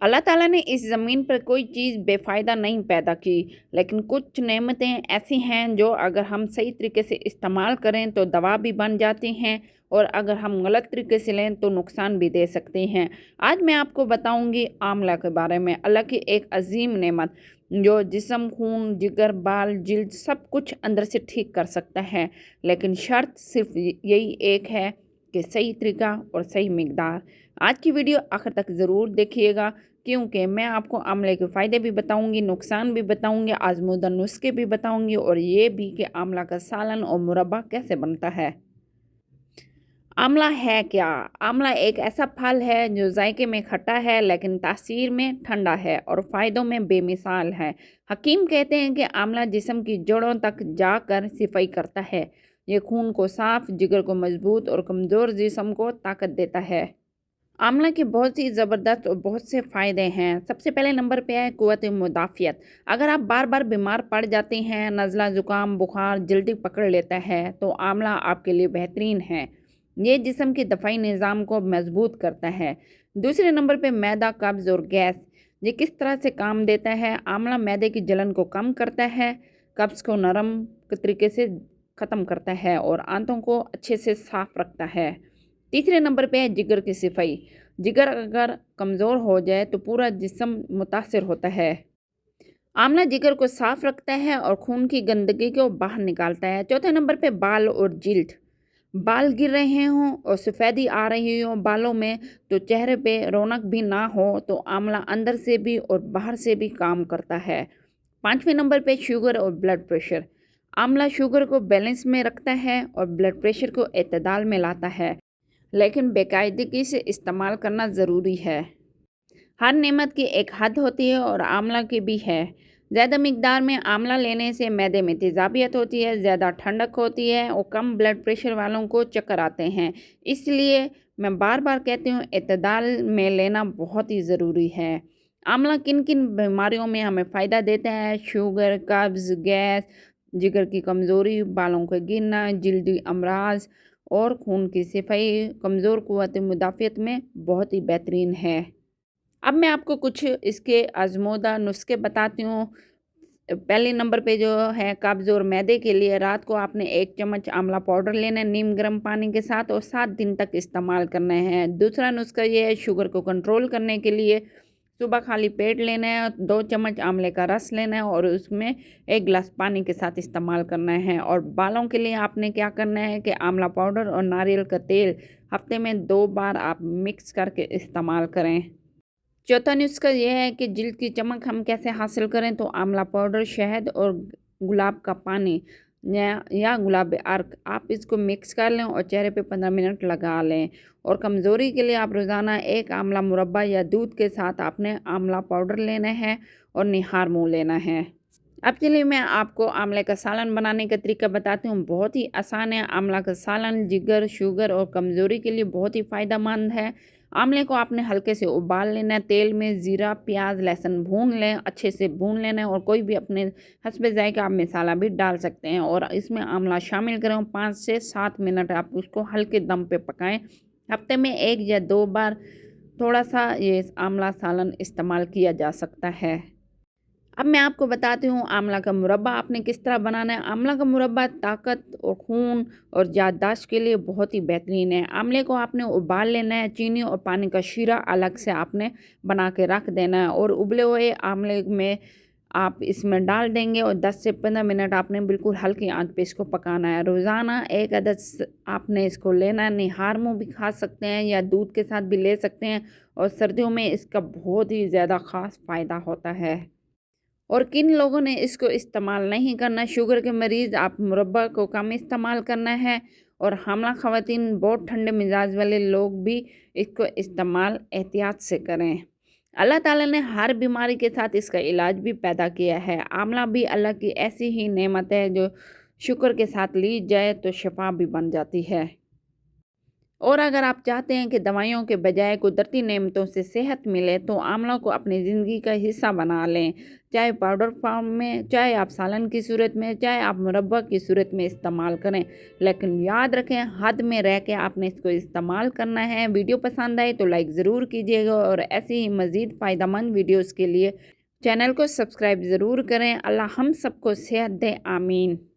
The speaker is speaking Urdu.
اللہ تعالیٰ نے اس زمین پر کوئی چیز بے فائدہ نہیں پیدا کی، لیکن کچھ نعمتیں ایسی ہیں جو اگر ہم صحیح طریقے سے استعمال کریں تو دوا بھی بن جاتی ہیں اور اگر ہم غلط طریقے سے لیں تو نقصان بھی دے سکتے ہیں۔ آج میں آپ کو بتاؤں گی آملہ کے بارے میں، اللہ کی ایک عظیم نعمت جو جسم، خون، جگر، بال، جلد سب کچھ اندر سے ٹھیک کر سکتا ہے، لیکن شرط صرف یہی ایک ہے کہ صحیح طریقہ اور صحیح مقدار آج کی ویڈیو آخر تک ضرور دیکھیے گا، کیونکہ میں آپ کو آملے کے فائدے بھی بتاؤں گی، نقصان بھی بتاؤں گی، آزمودہ نسخے بھی بتاؤں گی اور یہ بھی کہ آملہ کا سالن اور مربع کیسے بنتا ہے۔ آملہ ہے کیا؟ آملہ ایک ایسا پھل ہے جو ذائقے میں کھٹا ہے لیکن تاثیر میں ٹھنڈا ہے اور فائدوں میں بے مثال ہے۔ حکیم کہتے ہیں کہ آملہ جسم کی جڑوں تک جا کر صفائی کرتا ہے۔ یہ خون کو صاف، جگر کو مضبوط اور کمزور جسم کو طاقت دیتا ہے۔ آملہ کے بہت سی زبردست اور بہت سے فائدے ہیں۔ سب سے پہلے نمبر پہ ہے قوت مدافعت۔ اگر آپ بار بار بیمار پڑ جاتے ہیں، نزلہ زکام، بخار، جلدی پکڑ لیتا ہے، تو آملہ آپ کے لیے بہترین ہے۔ یہ جسم کے دفاعی نظام کو مضبوط کرتا ہے۔ دوسرے نمبر پہ میدا، قبض اور گیس۔ یہ کس طرح سے کام دیتا ہے؟ آملہ میدے کی جلن کو کم کرتا ہے، قبض کو نرم طریقے سے ختم کرتا ہے اور آنتوں کو اچھے سے صاف رکھتا ہے۔ تیسرے نمبر پہ ہے جگر کی صفائی۔ جگر اگر کمزور ہو جائے تو پورا جسم متاثر ہوتا ہے۔ آملہ جگر کو صاف رکھتا ہے اور خون کی گندگی کو باہر نکالتا ہے۔ چوتھے نمبر پہ بال اور جلد۔ بال گر رہے ہوں اور سفیدی آ رہی ہوں بالوں میں تو چہرے پہ رونق بھی نہ ہو تو آملہ اندر سے بھی اور باہر سے بھی کام کرتا ہے۔ پانچویں نمبر پہ شوگر اور بلڈ پریشر۔ آملہ شوگر کو بیلنس میں رکھتا ہے اور بلڈ پریشر کو اعتدال میں لاتا ہے۔ لیکن باقاعدگی سے استعمال کرنا ضروری ہے۔ ہر نعمت کی ایک حد ہوتی ہے اور آملہ کی بھی ہے۔ زیادہ مقدار میں آملہ لینے سے میدے میں تیزابیت ہوتی ہے، زیادہ ٹھنڈک ہوتی ہے اور کم بلڈ پریشر والوں کو چکر آتے ہیں۔ اس لیے میں بار بار کہتی ہوں، اعتدال میں لینا بہت ہی ضروری ہے۔ آملہ کن کن بیماریوں میں ہمیں فائدہ دیتا ہے؟ شوگر قبض گیس، جگر کی کمزوری، بالوں کے گرنا، جلدی امراض اور خون کی صفائی کمزور قوت مدافعت میں بہت ہی بہترین ہے۔ اب میں آپ کو کچھ اس کے آزمودہ نسخے بتاتی ہوں۔ پہلے نمبر پہ جو ہے قبض اور میدے کے لیے رات کو آپ نے ایک چمچ آملہ پاؤڈر لینا ہے نیم گرم پانی کے ساتھ اور سات دن تک استعمال کرنا ہے۔ دوسرا نسخہ یہ ہے شوگر کو کنٹرول کرنے کے لیے۔ صبح خالی پیٹ لینا ہے، دو چمچ آملے کا رس لینا ہے اور اس میں ایک گلاس پانی کے ساتھ استعمال کرنا ہے۔ اور بالوں کے لیے آپ نے کیا کرنا ہے کہ آملہ پاؤڈر اور ناریل کا تیل ہفتے میں دو بار آپ مکس کر کے استعمال کریں۔ چوتھا نسخہ یہ ہے کہ جلد کی چمک ہم کیسے حاصل کریں تو آملہ پاؤڈر، شہد اور گلاب کا پانی۔ یا گلاب ارک آپ اس کو مکس کر لیں اور چہرے پہ پندرہ منٹ لگا لیں اور کمزوری کے لیے آپ روزانہ ایک آملہ مربع یا دودھ کے ساتھ آپ نے آملہ پاؤڈر لینا ہے اور نہار منہ لینا ہے اب چلیے میں آپ کو آملے کا سالن بنانے کا طریقہ بتاتی ہوں بہت ہی آسان ہے آملہ کا سالن جگر شوگر اور کمزوری کے لیے بہت ہی فائدہ مند ہے آملے کو آپ نے ہلکے سے ابال لینا ہے، تیل میں زیرہ، پیاز، لہسن بھون لیں، اچھے سے بھون لینا ہے اور کوئی بھی اپنے حسب ذائقہ آپ مسالہ بھی ڈال سکتے ہیں اور اس میں آملہ شامل کریں پانچ سے سات منٹ آپ اس کو ہلکے دم پہ پکائیں۔ ہفتے میں ایک یا دو بار تھوڑا سا یہ آملہ سالن استعمال کیا جا سکتا ہے۔ اب میں آپ کو بتاتی ہوں آملہ کا مربع آپ نے کس طرح بنانا ہے۔ آملہ کا مربع طاقت اور خون اور یادداشت کے لیے بہت ہی بہترین ہے۔ آملے کو آپ نے ابال لینا ہے، چینی اور پانی کا شیرہ الگ سے آپ نے بنا کے رکھ دینا ہے اور ابلے ہوئے آملے میں آپ اس میں ڈال دیں گے اور دس سے پندرہ منٹ آپ نے بالکل ہلکی آنچ پہ اس کو پکانا ہے۔ روزانہ ایک عدد آپ نے اس کو لینا ہے۔ نہار منہ بھی کھا سکتے ہیں یا دودھ کے ساتھ بھی لے سکتے ہیں اور سردیوں میں اس کا بہت ہی زیادہ خاص فائدہ ہوتا ہے۔ اور کن لوگوں نے اس کو استعمال نہیں کرنا؟ شوگر کے مریض، آپ مربع کو کم استعمال کرنا ہے اور حاملہ خواتین بہت ٹھنڈے مزاج والے لوگ بھی اس کو استعمال احتیاط سے کریں۔ اللہ تعالیٰ نے ہر بیماری کے ساتھ اس کا علاج بھی پیدا کیا ہے۔ آملہ بھی اللہ کی ایسی ہی نعمت ہے جو شکر کے ساتھ لی جائے تو شفا بھی بن جاتی ہے۔ اور اگر آپ چاہتے ہیں کہ دوائیوں کے بجائے قدرتی نعمتوں سے صحت ملے، تو آملہ کو اپنی زندگی کا حصہ بنا لیں۔ چاہے پاؤڈر فارم میں، چاہے آپ سالن کی صورت میں، چاہے آپ مربع کی صورت میں استعمال کریں۔ لیکن یاد رکھیں، حد میں رہ کے آپ نے اس کو استعمال کرنا ہے۔ ویڈیو پسند آئے تو لائک ضرور کیجیے گا اور ایسی ہی مزید فائدہ مند ویڈیوز کے لیے چینل کو سبسکرائب ضرور کریں۔ اللہ ہم سب کو صحت دے، آمین۔